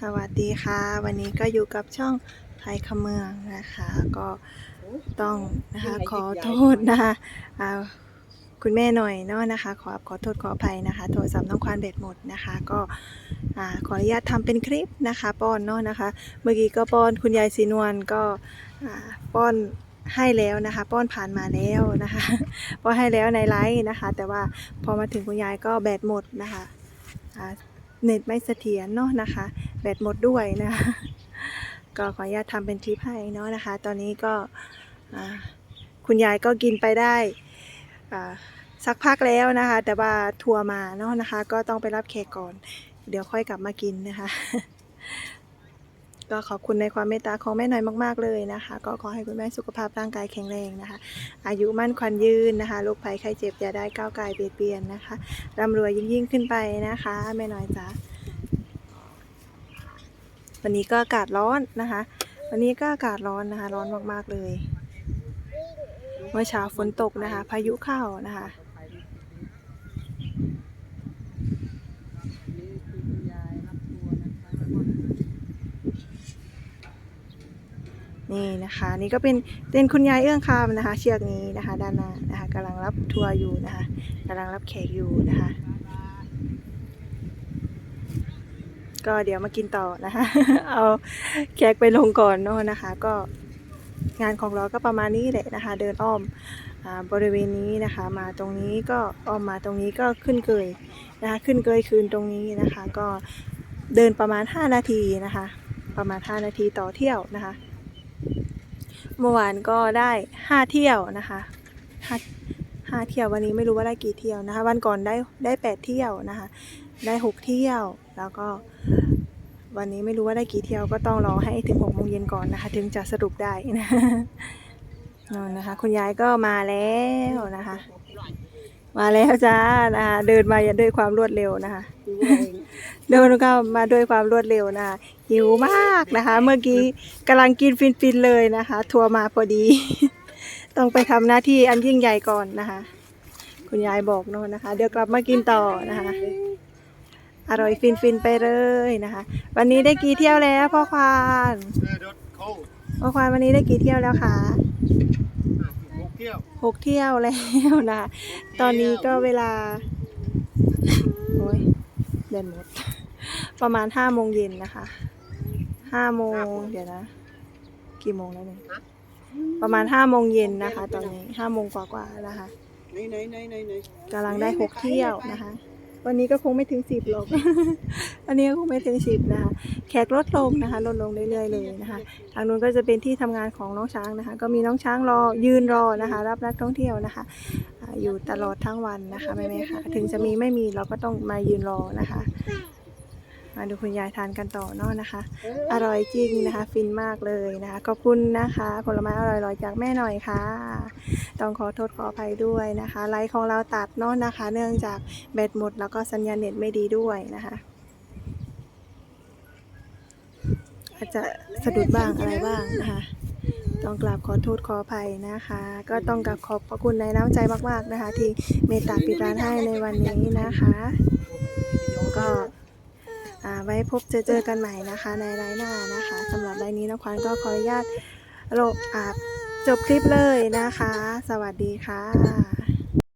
สวัสดีค่ะ วันนี้ก็อยู่กับช่องไทยคำเมืองนะคะ ก็ต้องนะคะขอโทษนะคะอ่าคุณแม่หน่อยเนาะนะคะ ขอขอโทษขออภัยนะคะ โทรศัพท์น้องควานเบ็ดหมดนะคะ ก็อ่าขออนุญาตทำเป็นคลิปนะคะ ป้อนเนาะนะคะ เมื่อกี้ก็ป้อนคุณยายสีนวลก็อ่าป้อนให้แล้วนะคะ ป้อนผ่านมาแล้วนะคะป้อนให้แล้วในไลฟ์นะคะ แต่ว่าพอมาถึงคุณยายก็แบตหมดนะคะอ่า เน็ตไม่เสถียรเนาะนะคะ แบตหมดด้วยนะคะก็ขออนุญาตทำเป็นคลิปให้เนาะนะคะ ตอนนี้ก็คุณยายก็กินไปได้สักพักแล้วนะคะ แต่ว่าทัวร์มาเนาะนะคะ ก็ต้องไปรับแขกก่อน เดี๋ยวค่อยกลับมากินนะคะ ก็ขอบคุณในความเมตตาของแม่หน่อยมาก ๆเลยนะคะ ก็ขอให้คุณแม่สุขภาพร่างกายแข็งแรงนะคะ อายุมั่นขวัญยืนนะคะโรคภัยไข้เจ็บอย่าได้ก้าวไกลเบียดเบียนนะคะร่ำรวยยิ่งยิ่งขึ้นไปนะคะแม่น้อยจ๋าวันนี้ก็อากาศร้อนนะคะ วันนี้ก็อากาศร้อนนะคะ ร้อนมากๆเลย เมื่อเช้าฝนตกนะคะ พายุเข้านะคะ นี่นะคะ นี่ก็เป็นเป็นคุณยายเอื้องคำนะคะ เชือกนี้นะคะ ด้านหน้านะคะกำลังรับทัวร์อยู่นะคะกำลังรับแขกอยู่นะคะ ก็เดี๋ยวมากินต่อนะคะ เอาแขกไปลงก่อนเนาะนะคะ ก็งานของเราก็ประมาณนี้แหละนะคะ เดินอ้อมบริเวณนี้นะคะ มาตรงนี้ก็อ้อมมาตรงนี้ก็ขึ้นเกยนะคะ ขึ้นเกยคืนตรงนี้นะคะ ก็เดินประมาณ 5 นาทีนะคะ ประมาณ 5 นาทีต่อเที่ยวนะคะ เมื่อวานก็ได้ห้าเที่ยวนะคะห้าห้าเที่ยววันนี้ไม่รู้ว่าได้กี่เที่ยวนะคะ วันก่อนได้ได้แปดเที่ยวนะคะ ได้หกเที่ยว แล้วก็ วันนี้ไม่รู้ว่าได้กี่เที่ยวก็ต้องรอให้ถึงหกโมงเย็นก่อนนะคะ ถึงจะสรุปได้นะนั่นนะคะ คุณยายก็มาแล้วนะคะ มาแล้วจ้านะคะเดินมาอย่าด้วยความรวดเร็วนะคะ เดินก็มาด้วยความรวดเร็วนะคะหิวมากนะคะ เมื่อกี้กำลังกินฟินๆเลยนะคะ ทัวร์มาพอดี ต้องไปทำหน้าที่อันยิ่งใหญ่ก่อนนะคะ คุณยายบอกโน่นนะคะ เดี๋ยวกลับมากินต่อนะคะ อร่อยฟินๆไปเลยนะคะ วันนี้ได้กี่เที่ยวแล้วพ่อควานพ่อควานวันนี้ได้กี่เที่ยวแล้วคะหกเที่ยวหกเที่ยวแล้วนะคะตอนนี้ก็เวลาโอ้ยเดินหมด ประมาณห้าโมงเย็นนะคะห้าโมงเดี๋ยวนะ กี่โมงแล้วเนี่ยประมาณห้าโมงเย็นนะคะ ตอนนี้ห้าโมงกว่าๆนะคะไหนไหนไหนไหนไหนกำลังได้หกเที่ยวนะคะ วันนี้ก็คงไม่ถึงสิบหรอกวันนี้ก็คงไม่ถึงสิบนะคะ แขกลดลงนะคะ ลดลงเรื่อยๆเลยนะคะ ทางนู้นก็จะเป็นที่ทำงานของน้องช้างนะคะ ก็มีน้องช้างรอยืนรอนะคะ รับนักท่องเที่ยวนะคะอ่าอยู่ตลอดทั้งวันนะคะแม่ๆค่ะ ถึงจะมีไม่มีเราก็ต้องมายืนรอนะคะ มาดูคุณยายทานกันต่อเนาะนะคะ อร่อยจริงนะคะ ฟินมากเลยนะคะขอบคุณนะคะ ผลไม้อร่อยๆจากแม่หน่อยค่ะ ต้องขอโทษขออภัยด้วยนะคะ ไลฟ์ของเราตัดเนาะนะคะ เนื่องจากแบตหมดแล้วก็สัญญาณเน็ตไม่ดีด้วยนะคะ อาจจะสะดุดบ้างอะไรบ้างนะคะต้องกราบขอโทษขออภัยนะคะ ก็ต้องกราบขอบพระคุณในน้ำใจมาก ๆนะคะ ที่เมตตาปิดร้านให้ในวันนี้นะคะ ก็ ไว้พบเจอเจอกันใหม่นะคะ ในไลน์หน้านะคะสำหรับไลน์นี้น้องขวัญก็ขออนุญาตลอ่าจบคลิปเลยนะคะ สวัสดีค่ะ